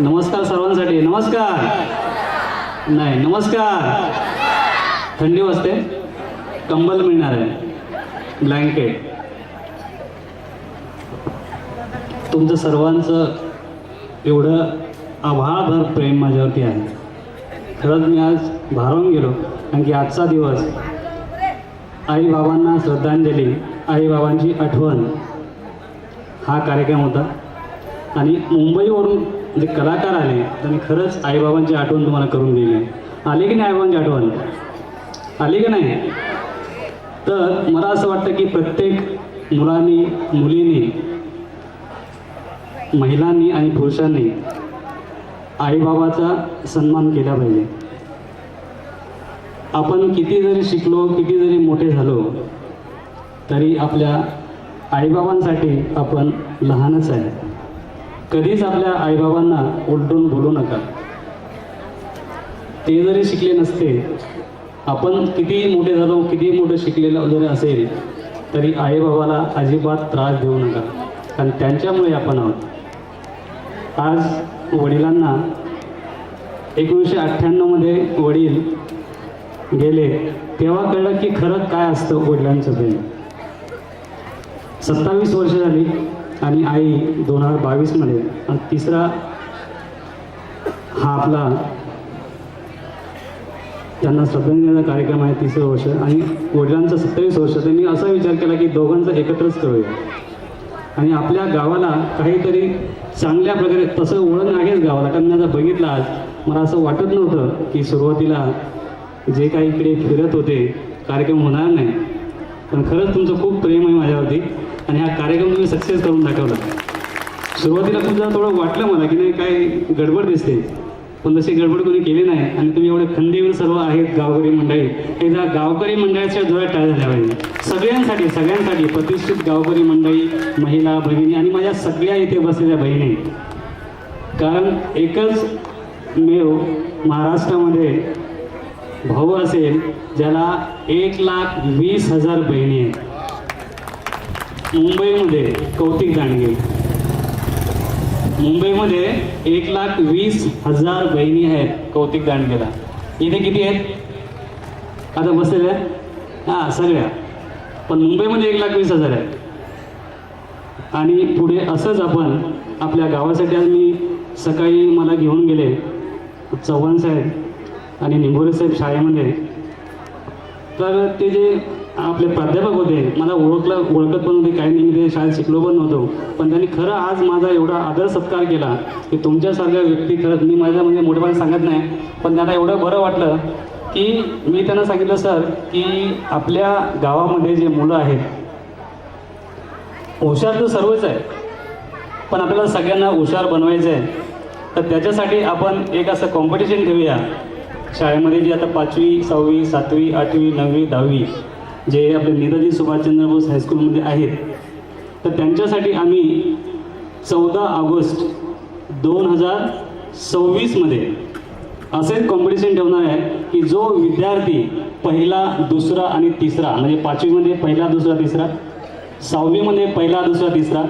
नमस्कार सर्वांसाठी. नमस्कार. नाही नमस्कार. थंडी वाजते. कंबल मिळणार आहे. ब्लँकेट तुमचं सर्वांचं एवढं आभाळभर प्रेम माझ्यावरती आहे. खरंच मी आज भारावून गेलो कारण की आजचा दिवस आईबाबांना श्रद्धांजली आईबाबांची आठवण हा कार्यक्रम होता. आणि मुंबईवरून जे कलाकार आले त्यांनी खरंच आईबाबांची आठवण तुम्हाला करून दिली. आली की नाही आईबाबांची आठवण? आली की नाही? तर मला असं वाटतं की प्रत्येक मुलांनी मुलींनी महिलांनी आणि पुरुषांनी आईबाबाचा सन्मान केला पाहिजे. आपण किती जरी शिकलो किती जरी मोठे झालो तरी आपल्या आईबाबांसाठी आपण लहानच आहे. कधीच आपल्या आईबाबांना उलटून बोलू नका. ते जरी शिकले नसते आपण किती मोठे झालो किती मोठं शिकलेलं जरी असेल तरी आईबाबाला अजिबात त्रास देऊ नका. कारण त्यांच्यामुळे आपण आहोत. आज वडिलांना एकोणीसशे अठ्ठ्याण्णवमध्ये वडील गेले तेव्हा कळलं की खरं काय असतं वडिलांचं प्रेम. सत्तावीस वर्ष झाली आणि आई दोन हजार बावीसमध्ये आणि तिसरा हा आपला त्यांना श्रद्धांजलीचा कार्यक्रम आहे तिसरं वर्ष. आणि वडिलांचं सत्तावीस वर्ष. त्यांनी असा विचार केला की दोघांचं एकत्रच करूया. आणि आपल्या गावाला काहीतरी चांगल्या प्रकारे तसं वळण आहेच गावाला. कारण मी आता बघितलं आज मला असं वाटत नव्हतं की सुरुवातीला जे काही इकडे फिरत होते कार्यक्रम होणार नाही. पण खरंच तुमचं खूप प्रेम आहे माझ्यावरती. आणि हा कार्यक्रम तुम्ही सक्सेस करून दाखवला. सुरुवातीला तुमचं थोडं वाटलं मला की नाही काय गडबड दिसते. पण तशी गडबड कोणी केली नाही आणि तुम्ही एवढे खंडीवर सर्व आहेत गावकरी मंडळी. एकदा गावकरी मंडळाच्या जोरात टाळ झाल्या पाहिजे. सगळ्यांसाठी सगळ्यांसाठी प्रतिष्ठित गावकरी मंडळी महिला भगिनी आणि माझ्या सगळ्या इथे बसलेल्या बहिणी. कारण एकच मेव महाराष्ट्रामध्ये भाऊ असेल ज्याला एक लाख वीस हजार बहिणी आहेत. मुंबईमध्ये कौतिक दांडगे मुंबईमध्ये एक लाख वीस हजार बहिणी आहेत कौतिक दांडगेला इथे किती आहेत? आता बसलेल्या हां सगळ्या. पण मुंबईमध्ये एक लाख वीस हजार आहेत. आणि पुढे असंच आपण आपल्या गावासाठी आज मी सकाळी मला घेऊन गेले चव्हाण साहेब आणि निंभोरे साहेब शाळेमध्ये. तर ते जे आपले प्राध्यापक होते. मला ओळखलं ओळखत पण होते. काही नाही मी ते शाळेत शिकलो पण नव्हतो. पण त्यांनी खरं आज माझा एवढा आदर सत्कार केला की तुमच्यासारख्या व्यक्ती खरंच मी माझ्या म्हणजे मोठेपणा सांगत नाही पण त्यांना एवढं बरं वाटलं की मी त्यांना सांगितलं सर की आपल्या गावामध्ये जे मुलं आहेत हुशार तर सर्वच आहे पण आपल्याला सगळ्यांना हुशार बनवायचं आहे तर त्याच्यासाठी आपण एक असं कॉम्पिटिशन ठेवूया. शाळेमध्ये जी आता पाचवी सहावी सातवी आठवी नववी दहावी जे आपले नेताजी सुभाषचंद्र बोस हायस्कूलमध्ये आहेत तर त्यांच्यासाठी आम्ही चौदा ऑगस्ट दोन हजार सव्वीसमध्ये असेच कॉम्पिटिशन ठेवणार आहे की जो विद्यार्थी पहिला दुसरा आणि तिसरा म्हणजे पाचवीमध्ये पहिला दुसरा तिसरा सहावीमध्ये पहिला दुसरा तिसरा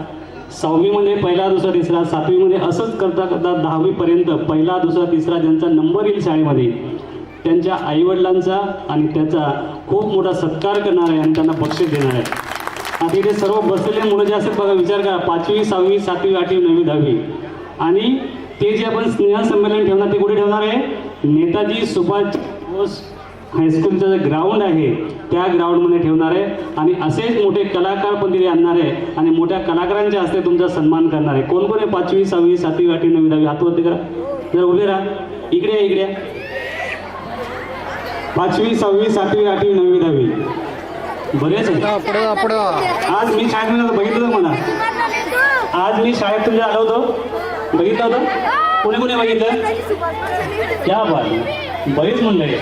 सहावीमध्ये पहिला दुसरा तिसरा सातवीमध्ये असंच करता करता दहावीपर्यंत पहिला दुसरा तिसरा ज्यांचा नंबर येईल शाळेमध्ये त्यांच्या आईवडिलांचा आणि त्याचा खूप मोठा सत्कार करणार आहे आणि त्यांना बक्षीस देणार आहे आता इथे सर्व बसलेले मुलं जे असतात बघा विचार करा पाचवी सहावी सातवी आठवी नववी दहावी. आणि ते जे आपण स्नेहसंमेलन ठेवणार ते कुठे ठेवणार आहे? नेताजी सुभाष बोस हायस्कूलचं जे ग्राउंड आहे त्या ग्राउंडमध्ये ठेवणार आहे. आणि असेच मोठे कलाकार पण तिथे आणणार आहे. आणि मोठ्या कलाकारांच्या हस्ते तुमचा सन्मान करणार आहे. कोण कोण आहे? पाचवी सहावी सातवी आठवी नववी दहावी? हातवरती करा. जर उभे राहा. इकडे इकडे पाचवी सहावी सातवी आठवी नववी दहावी. बरेच. आज मी शाळेत बघितलं मला. आज मी शाळेत तुमच्या आलो होतो. बघितलं होतं? कोणी कोणी बघितलं? क्या बात. बरीच मंडळी.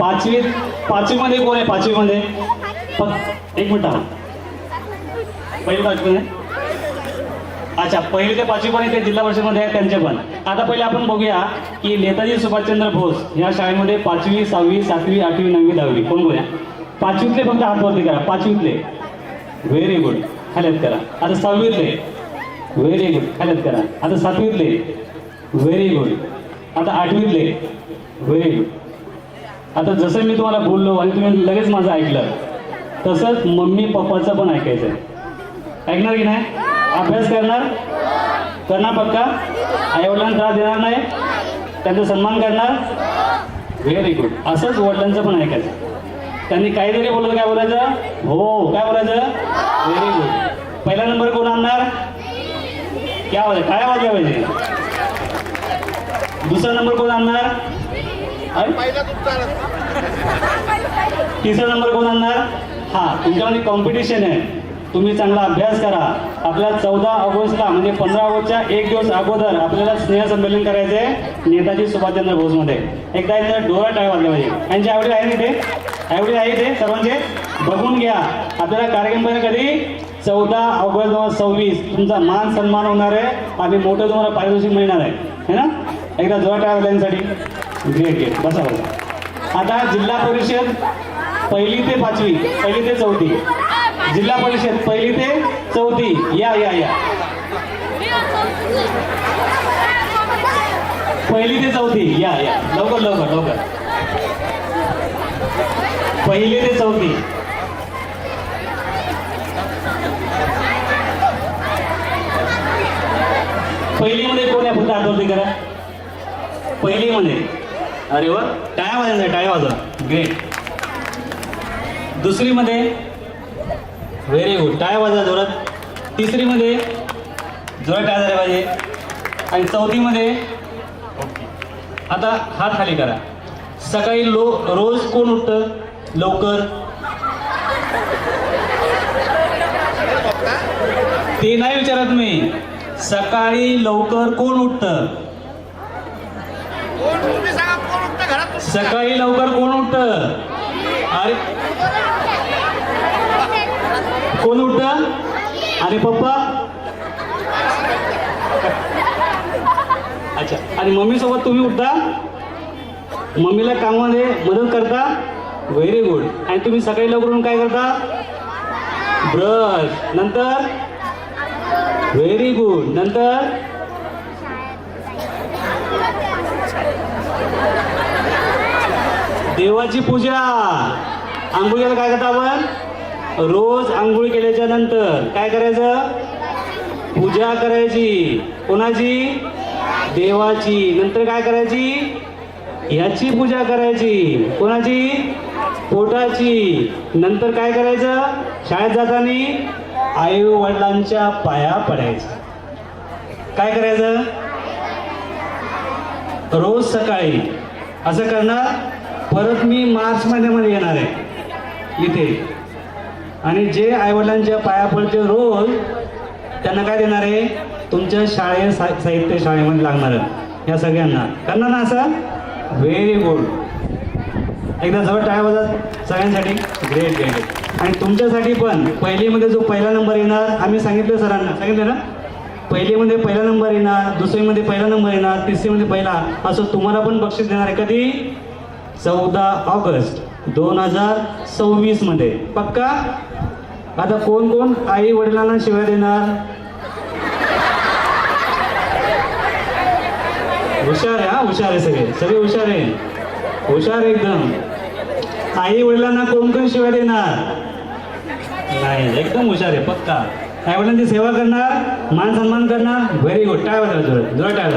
पाचवी पाचवीमध्ये कोण आहे? पाचवीमध्ये? एक मिनिट. पहिली पाचवी आहे? अच्छा पहिले ते पाचवी पण ते जिल्हा परिषदमध्ये आहेत त्यांचे पण. आता पहिले आपण बघूया की नेताजी सुभाषचंद्र बोस या शाळेमध्ये पाचवी सहावी सातवी आठवी नववी दहावी कोण कोण पाचवीतले फक्त हातवरती करा पाचवीतले. व्हेरी गुड खाल्यात करा. आता सहावीतले. व्हेरी गुड खाल्यात करा. आता सातवीतले. व्हेरी गुड आता आठवीतले. व्हेरी गुड आता जसं मी तुम्हाला बोललो आणि तुम्ही लगेच माझं ऐकलं तसंच मम्मी पप्पाचं पण ऐकायचं ऐकणार की नाही? अभ्यास करणार? करणार पक्का? आईवडिलांना त्रास देणार नाही? त्यांचा सन्मान करणार? व्हेरी गुड असंच वडिलांचं पण ऐकायचं. त्यांनी काहीतरी बोललं काय बोलायचं? हो. काय बोलायचं? व्हेरी गुड पहिला नंबर कोण आणणार? क्या वाजे काय वाजल्या पाहिजे दुसरा नंबर कोण आणणार? अरे? तिसरा नंबर कोण आणणार? हा तुमच्यामध्ये कॉम्पिटिशन आहे. तुम्ही चांगला अभ्यास करा. आपल्या चौदा ऑगस्टला म्हणजे पंधरा ऑगस्टच्या एक दिवस अगोदर आपल्याला स्नेहसंमेलन करायचं आहे नेताजी सुभाषचंद्र बोसमध्ये. एकदा इथे डोळा टाळ वाजले पाहिजे. यांची आवडी आहे तिथे आवडी आहे ते सर्वांचे? बघून घ्या. आपल्याला कार्यक्रम कधी? चौदा ऑगस्ट दोन हजार सव्वीस. तुमचा मान सन्मान होणार आहे. आणि मोठं तुम्हाला पारितोषिक मिळणार आहे. है ना? एकदा जोर टाळ वाजल्यासाठी ग्रेट ग्रेट बसा बसा. आता जिल्हा परिषद पहिली ते पाचवी पहिली ते चौथी. जिल्हा परिषद पहिली ते चौथी. या या या. पहिली ते चौथी. या या. लवकर लवकर लवकर. पहिली ते चौथी. पहिलीमध्ये कोण आहे? फक्त आठवते करा. पहिलीमध्ये. अरे वा. टाळ्या वाजायचा टाळ्या वाजवा. ग्रेट दुसरीमध्ये व्हेरी गुड टाळ्या वाजा जोरात. तिसरीमध्ये जोरात टाळ्या झाल्या पाहिजे. आणि चौथीमध्ये आता हात खाली करा. सकाळी लो रोज कोण उठतं? लवकर. ते नाही विचारत मी. सकाळी लवकर कोण उठतं? सकाळी लवकर कोण उठतं अरे कोण उठतं आणि पप्पा? अच्छा आणि मम्मी सोबत तुम्ही उठता? मम्मीला कामामध्ये मदत करता? व्हेरी गुड आणि तुम्ही सकाळी लवकर काय करता? ब्रश नंतर? व्हेरी गुड नंतर? देवाची पूजा. आंघोळीला काय करता आपण? रोज आंघोळी केल्याच्यानंतर काय करायचं? पूजा करायची. कोणाची? देवाची. नंतर काय करायची? ह्याची पूजा करायची. कोणाची? पोटाची. नंतर काय करायचं? शाळेत जाताना आई वडिलांच्या पाया पडायचं काय करायचं? रोज सकाळी. असं करणार? परत मी मार्च महिन्यामध्ये येणार आहे. इथे. आणि जे आईवडिलांच्या पाया पडते रोज त्यांना काय देणार आहे? तुमच्या शाळे सा साहित्य शाळेमध्ये लागणार या सगळ्यांना. करणार ना असं? व्हेरी गुड एकदा जवळ टाळ्या वाजत सगळ्यांसाठी. ग्रेट ग्रेट आणि तुमच्यासाठी पण पहिलीमध्ये जो पहिला नंबर येणार आम्ही सांगितलं सरांना. सांगितलं ना? पहिलीमध्ये पहिला नंबर येणार दुसरीमध्ये पहिला नंबर येणार तिसरीमध्ये पहिला. असं तुम्हाला पण बक्षीस देणार आहे. कधी? चौदा ऑगस्ट. दोन हजार सव्वीसमध्ये. पक्का? आता कोण कोण आई वडिलांना शिवाय देणार? हुशार आहे हा? हुशार आहे सगळे. सगळे हुशार आहे. हुशार आहे एकदम. आई वडिलांना कोण कोण शिवाय देणार? नाही एकदम हुशार आहे पक्का. आई वडिलांची सेवा करणार मान सन्मान करणार. व्हेरी गुड काय बघा जोर जोर काय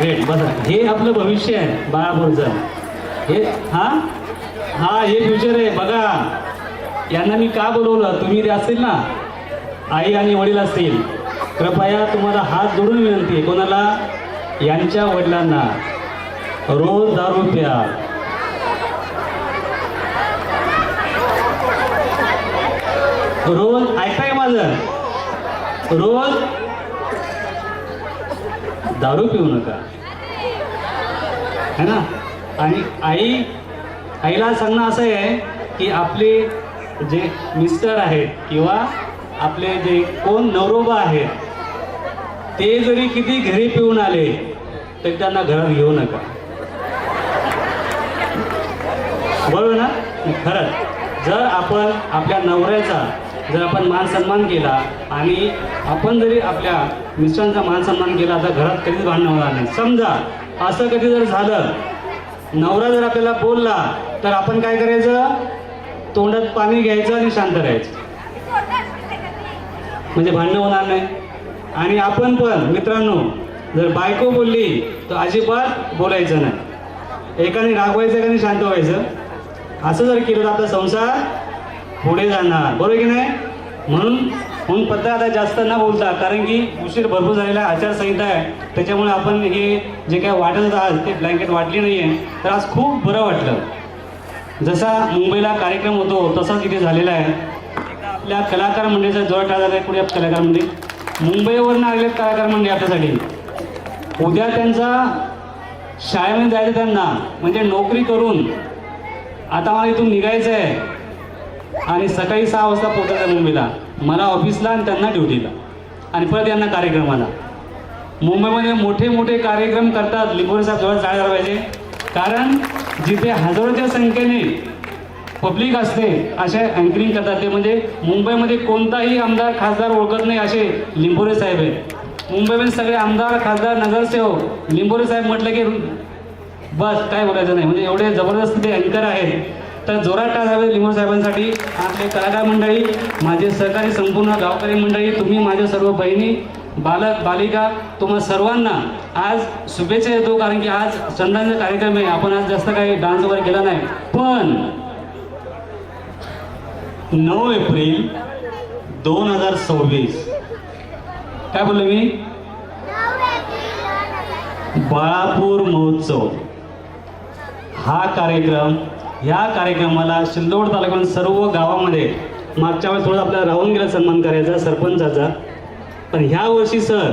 ग्रेट बसा. हे आपलं भविष्य आहे बाळापूरचं हे हा? हा हे विचार आहे. बघा यांना मी का बोलवलं? तुम्ही ते असतील ना? आई आणि वडील असतील. कृपया तुम्हाला हात जोडून विनंती आहे. कोणाला? यांच्या वडिलांना. रोज दारू प्या रोज ऐकताय माझं? रोज दारू पिऊ नका. है ना? आणि आई आईला सांगणं असं आहे की आपले जे मिस्टर आहेत किंवा आपले जे कोण नवरोबा आहेत ते जरी किती घरी पिऊन आले तरी त्यांना घरात घेऊ नका. बरोबर ना? खरंच. जर आपण आपल्या नवऱ्याचा जर आपण मान सन्मान केला आणि आपण जरी आपल्या मिस्टरांचा मान सन्मान केला तर घरात कधीच भांडण होणार नाही. समजा असं कधी जर झालं नवरा जर आपल्याला बोलला तर आपण काय करायचं? तोंडात पाणी घ्यायचं आणि शांत राहायचं. म्हणजे भांडणं होणार नाही. आणि आपण पण मित्रांनो जर बायको बोलली तर अजिबात बोलायचं नाही. एकाने रागवायचं एकाने शांत व्हायचं. असं जर केलं तर आपला संसार पुढे जाणार. बरोबर की नाही? म्हणून म्हणून पत्ता आता जास्त न बोलता कारण की उशीर भरपूर झालेला आहे आचारसंहिता आहे. त्याच्यामुळे आपण हे जे काय वाटत होतं आज ते ब्लँकेट वाटली नाही आहे तर आज खूप बरं वाटलं. जसा मुंबईला कार्यक्रम होतो तसाच इथे झालेला आहे. आपल्या कलाकार मंडळीचा जवळ टाळला आहे कुठे कलाकार मंडळी? मुंबईवरून आलेले कलाकार मंडळी आपल्यासाठी. उद्या त्यांचा शाळेमध्ये जायचं त्यांना म्हणजे नोकरी करून. आता मला इथून निघायचं आहे. आणि सकाळी सहा वाजता पोहोचायचं आहे मुंबईला. मला ऑफिसला आणि त्यांना ड्युटीला. आणि परत यांना कार्यक्रमाला. मुंबईमध्ये मोठे मोठे कार्यक्रम करतात. लिंबोरे साहेब जवळ चाळायला पाहिजे कारण जिथे हजारोच्या संख्येने पब्लिक असते असे अँकरिंग करतात ते म्हणजे मुंबईमध्ये कोणताही आमदार खासदार ओळखत नाही असे लिंबोरे साहेब आहेत. मुंबईमध्ये सगळे आमदार खासदार नगरसेवक लिंबोरे साहेब म्हटलं की बस काय बोलायचं नाही. म्हणजे एवढे जबरदस्त ते अँकर आहेत. तर जोरात टाळावे लिंबोरे साहेबांसाठी. आपले कलाकार मंडळी माझे सहकारी संपूर्ण गावकरी मंडळी तुम्ही माझ्या सर्व बहिणी बालक बालिका तुम्हा सर्वांना आज शुभेच्छा देतो कारण की आज चंद्रांचा कार्यक्रम आहे. आपण आज जास्त काही डान्स वगैरे केला नाही. पण नऊ एप्रिल दोन हजार सव्वीस. काय बोललो मी? बाळापूर महोत्सव. हा कार्यक्रम ह्या कार्यक्रमाला सिल्लोड तालुक्यात सर्व गावामध्ये मागच्या वेळेस थोडं आपल्याला राहून गेला सन्मान करायचा सरपंचाचा. पण ह्या वर्षी सर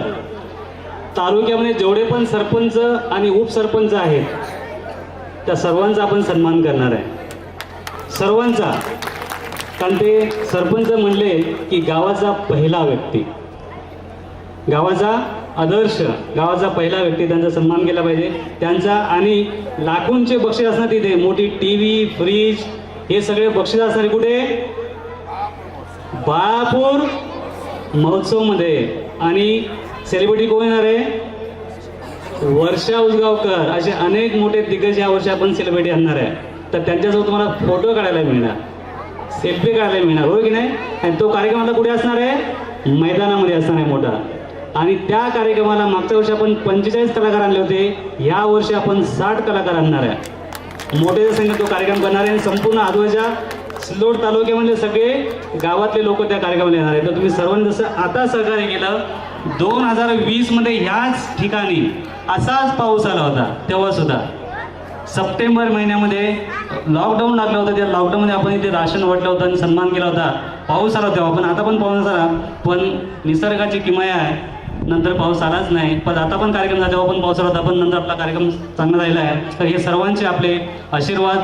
तालुक्यामध्ये जेवढे पण सरपंच आणि उपसरपंच आहेत त्या सर्वांचा आपण सन्मान करणार आहे. सर्वांचा. कारण ते सरपंच म्हणले की गावाचा पहिला व्यक्ती. गावाचा आदर्श गावाचा पहिला व्यक्ती त्यांचा सन्मान केला पाहिजे. त्यांचा आणि लाखोंचे बक्षीस असणार तिथे. मोठी टी व्ही फ्रीज हे सगळे बक्षीस असणार कुठे? बाळापूर महोत्सवमध्ये आणि सेलिब्रिटी कोण येणार आहे? वर्षा उसगावकर. असे अनेक मोठे दिग्गज या वर्षी आपण सेलिब्रिटी आणणार आहे. तर त्यांच्यासोबत तुम्हाला फोटो काढायला मिळणार. सेल्फी काढायला मिळणार. हो की नाही? आणि तो कार्यक्रम आता कुठे असणार आहे? मैदानामध्ये असणार आहे मोठा. आणि त्या कार्यक्रमाला मागच्या वर्षी आपण पंचेचाळीस कलाकार आणले होते. या वर्षी आपण साठ कलाकार आणणार आहे. मोठे संख्येत तो कार्यक्रम करणार आहे आणि संपूर्ण आजूबाजूच्या सिल्लोड तालुक्यामधले सगळे गावातले लोक त्या कार्यक्रमाला येणार आहेत. तर तुम्ही सर्वांनी जसं आता सहकार्य केलं दोन हजार वीसमध्ये ह्याच ठिकाणी असाच पाऊस आला होता तेव्हासुद्धा सप्टेंबर महिन्यामध्ये लॉकडाऊन लागलं होतं त्या लॉकडाऊनमध्ये आपण इथे राशन वाटलं होतं आणि सन्मान केला होता. पाऊस आला तेव्हा पण आता पण पाऊस आला. पण निसर्गाची किमया आहे. नंतर पाऊस आलाच नाही. पण आता पण कार्यक्रम झाला तेव्हा पण पाऊस आला होता. पण नंतर आपला कार्यक्रम चांगला झालेला आहे. तर हे सर्वांचे आपले आशीर्वाद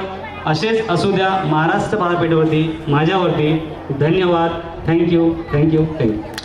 असेच असू द्या महाराष्ट्र बाळापेठेवरती माझ्यावरती. धन्यवाद. Thank you thank you thank you